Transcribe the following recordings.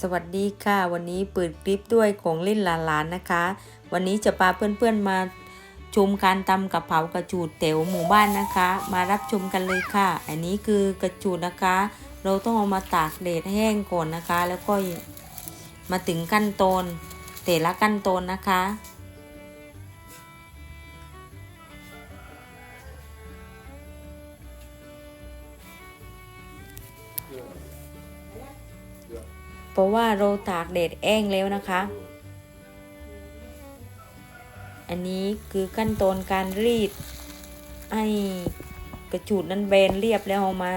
สวัสดีค่ะ วันนี้เปิดคลิปด้วยของเล่นหลานๆนะคะ วันนี้จะพาเพื่อนๆมาชมการตำกะเพรากระจูดแถวหมู่บ้านนะคะ มารับชมกันเลยค่ะ อันนี้คือกระจูดนะคะ เราต้องเอามาตากแดดแห้งก่อนนะคะ แล้วก็มาถึงขั้นตอนแต่ละขั้นตอนนะคะเพราะว่าเราตากแดดแห้งแล้วนะคะ อันนี้คือขั้นตอนการรีดให้กระจูดนั้นแบนเรียบแล้วเอามา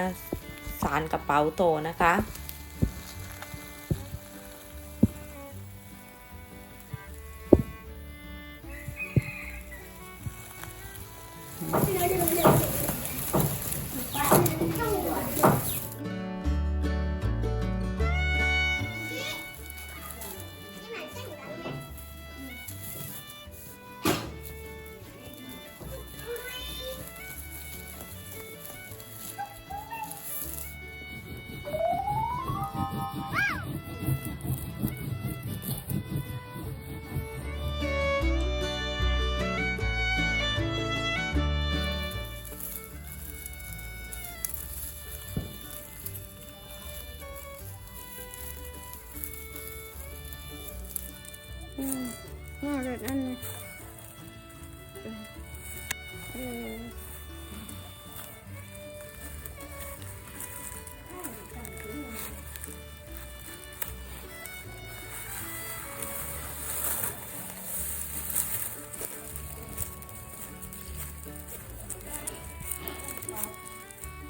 สารกระเป๋าโตนะคะ อืมน่ารถอันนี้เออ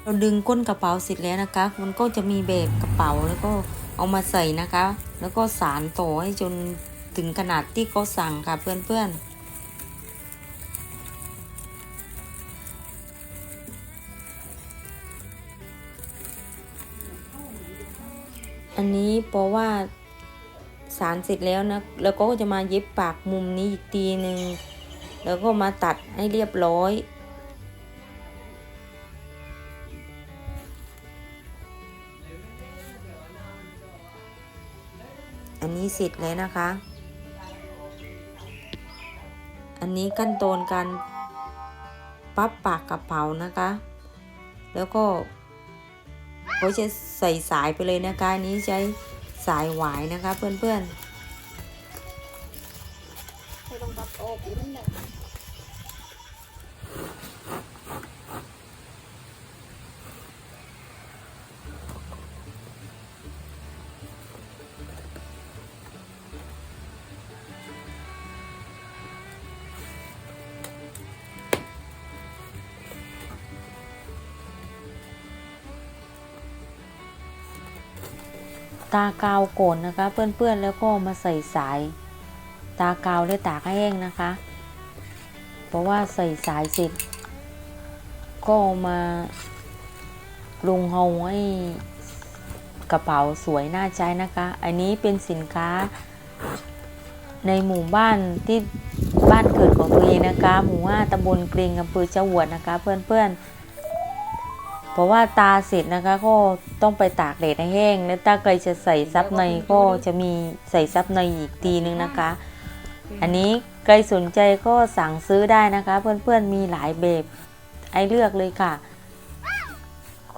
เราดึงก้นกระเป๋าเสร็จแล้วนะคะ มันก็จะมีแบบกระเป๋าแล้วก็เอามาใส่นะคะ แล้วก็สารต่อให้จน ถึงขนาดที่เขาสั่งค่ะเพื่อนๆอันนี้เพราะว่าสารเสร็จแล้วนะ แล้วก็จะมาเย็บปากมุมนี้อีกทีหนึ่งแล้วก็มาตัดให้เรียบร้อย อันนี้เสร็จแล้วนะคะ อันนี้ขั้นตอนการปั๊บปากกระเป๋านะคะ แล้วก็เขาจะใส่สายไปเลยนะคะอันนี้ใช้สายหวายนะคะเพื่อนไปลงกับโอบอยู่นั่นแหละๆ ตากาวโกนนะคะเพื่อนๆแล้วก็มาใส่สาย ตากาวและตากแห้งนะคะ เพราะว่าใส่สายเสร็จก็เอามาลงเฮาให้กระเป๋าสวยน่าใช้นะคะ อันนี้เป็นสินค้าในหมู่บ้านที่บ้านเกิดของตัวเองนะคะ หมู่ห้าตำบลเกรงอำเภอเจ้าหวดนะคะ เพื่อนๆ ราะว่าตาเสร็จนะคะก็ต้องไปตากแดดให้แห้ง แล้วถ้าใครจะใส่ซับในก็จะมีใส่ซับในอีกทีนึงนะคะ อันนี้ใครสนใจก็สั่งซื้อได้นะคะ เพื่อนๆมีหลายแบบไอเลือกเลยค่ะ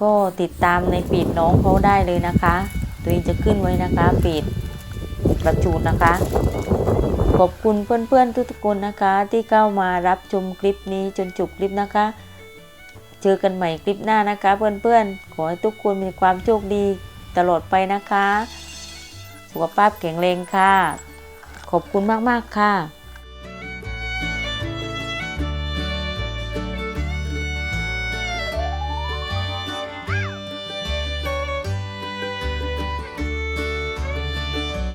ก็ติดตามในปีดน้องเขาได้เลยนะคะ ตัวเองจะขึ้นไว้นะคะปีดกระจูดนะคะ ขอบคุณเพื่อนๆทุกๆคนนะคะ ที่เข้ามารับชมคลิปนี้จนจบคลิปนะคะ เจอกันใหม่คลิปหน้านะคะ เพื่อนๆ ขอให้ทุกคนมีความโชคดีตลอดไปนะคะ สุขภาพแข็งแรงค่ะ ขอบคุณมากๆค่ะ